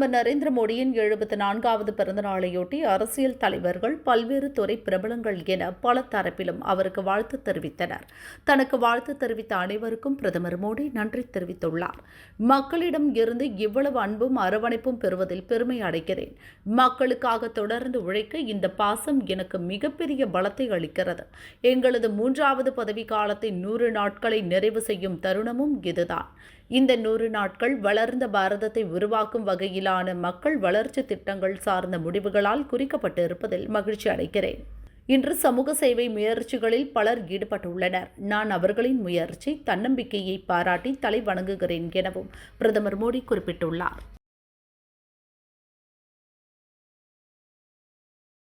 பிரதமர் நரேந்திர மோடியின் எழுபத்தி நான்காவது பிறந்தநாளையொட்டி அரசியல் தலைவர்கள் பல்வேறு துறை பிரபலங்கள் என பல தரப்பிலும் அவருக்கு வாழ்த்து தெரிவித்தனர். தனக்கு வாழ்த்து தெரிவித்த அனைவருக்கும் பிரதமர் மோடி நன்றி தெரிவித்துள்ளார். மக்களிடம் இருந்து இவ்வளவு அன்பும் அரவணைப்பும் பெறுவதில் பெருமை அடைகிறேன். மக்களுக்காக தொடர்ந்து உழைக்க இந்த பாசம் எனக்கு மிகப்பெரிய பலத்தை அளிக்கிறது. எங்களது மூன்றாவது பதவி காலத்தை நூறு நாட்களை நிறைவு செய்யும் தருணமும் இதுதான். இந்த நூறு நாட்கள் வளர்ந்த பாரதத்தை உருவாக்கும் வகையிலான மக்கள் வளர்ச்சி திட்டங்கள் சார்ந்த முடிவுகளால் குறிக்கப்பட்டு இருப்பதில் மகிழ்ச்சி அடைகிறேன். இன்று சமூக சேவை முயற்சிகளில் பலர் ஈடுபட்டுள்ளனர். நான் அவர்களின் முயற்சி தன்னம்பிக்கையை பாராட்டி தலை வணங்குகிறேன் எனவும் பிரதமர் மோடி குறிப்பிட்டுள்ளார்.